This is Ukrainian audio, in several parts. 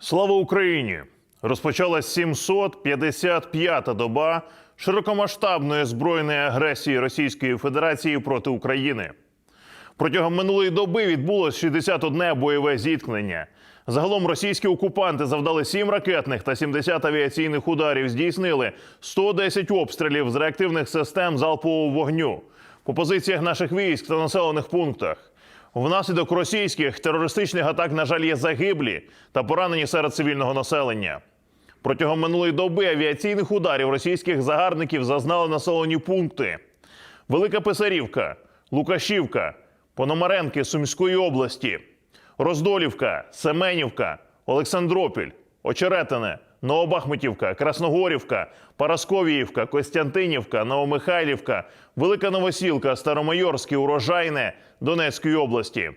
Слава Україні! Розпочалась 755-та доба широкомасштабної збройної агресії Російської Федерації проти України. Протягом минулої доби відбулось 61 бойове зіткнення. Загалом російські окупанти завдали 7 ракетних та 70 авіаційних ударів, здійснили 110 обстрілів з реактивних систем залпового вогню по позиціях наших військ та населених пунктах. Внаслідок російських терористичних атак, на жаль, є загиблі та поранені серед цивільного населення. Протягом минулої доби авіаційних ударів російських загарбників зазнали населені пункти: Велика Писарівка, Лукашівка, Пономаренки Сумської області, Роздолівка, Семенівка, Олександропіль, Очеретине, Новобахмутівка, Красногорівка, Парасковіївка, Костянтинівка, Новомихайлівка, Велика Новосілка, Старомайорське, Урожайне Донецької області,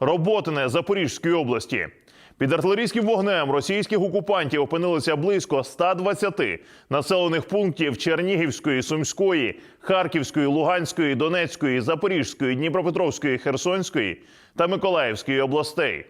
Роботине Запорізької області. Під артилерійським вогнем російських окупантів опинилися близько 120 населених пунктів Чернігівської, Сумської, Харківської, Луганської, Донецької, Запорізької, Дніпропетровської, Херсонської та Миколаївської областей.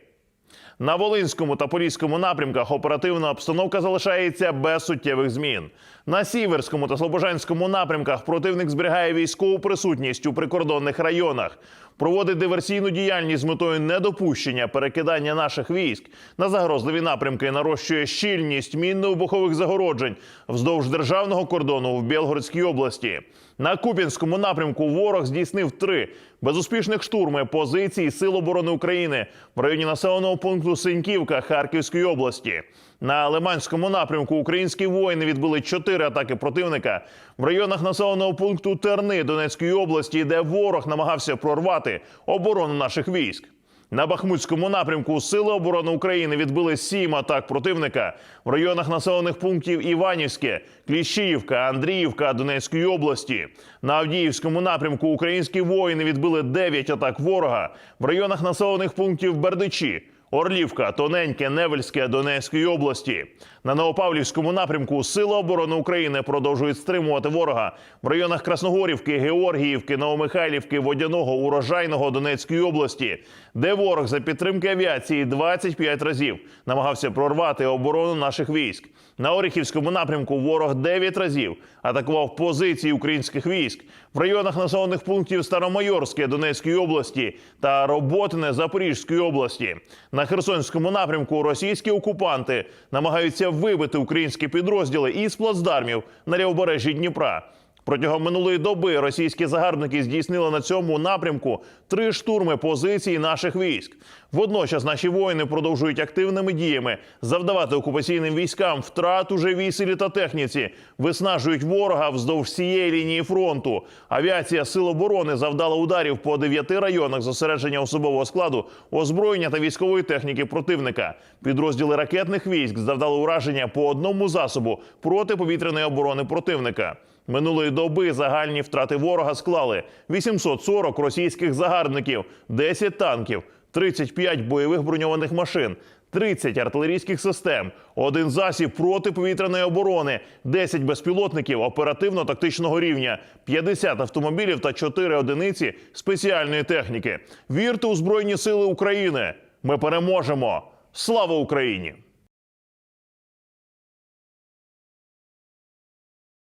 На Волинському та Поліському напрямках оперативна обстановка залишається без суттєвих змін. На Сіверському та Слобожанському напрямках противник зберігає військову присутність у прикордонних районах, проводить диверсійну діяльність з метою недопущення перекидання наших військ на загрозливі напрямки, нарощує щільність мінно-вибухових загороджень вздовж державного кордону в Білгородській області. На Куп'янському напрямку ворог здійснив три безуспішних штурми позицій Сил оборони України в районі населеного пункту Синьківка Харківської області. На Лиманському напрямку українські воїни відбили чотири атаки противника в районах населеного пункту Терни Донецької області, де ворог намагався прорвати оборону наших військ. На Бахмутському напрямку Сили оборони України відбили сім атак противника в районах населених пунктів Іванівське, Кліщіївка, Андріївка Донецької області. На Авдіївському напрямку українські воїни відбили дев'ять атак ворога в районах населених пунктів Бердичі. Орлівка, Тоненьке, Невельське Донецької області. На Новопавлівському напрямку Сили оборони України продовжують стримувати ворога в районах Красногорівки, Георгіївки, Новомихайлівки, Водяного, Урожайного Донецької області, де ворог за підтримки авіації 25 разів намагався прорвати оборону наших військ. На Оріхівському напрямку ворог 9 разів атакував позиції українських військ в районах населених пунктів Старомайорське Донецької області та Роботине Запорізької області. На Херсонському напрямку російські окупанти намагаються вибити українські підрозділи із плацдармів на лівобережжі Дніпра. Протягом минулої доби російські загарбники здійснили на цьому напрямку три штурми позицій наших військ. Водночас наші воїни продовжують активними діями завдавати окупаційним військам втрат у живій силі та техніці, виснажують ворога вздовж всієї лінії фронту. Авіація Сил оборони завдала ударів по дев'яти районах зосередження особового складу, озброєння та військової техніки противника. Підрозділи ракетних військ завдали ураження по одному засобу протиповітряної оборони противника. Минулої доби загальні втрати ворога склали 840 російських загарбників, 10 танків, 35 бойових броньованих машин, 30 артилерійських систем, один засіб протиповітряної оборони, 10 безпілотників оперативно-тактичного рівня, 50 автомобілів та 4 одиниці спеціальної техніки. Вірте у Збройні Сили України! Ми переможемо! Слава Україні!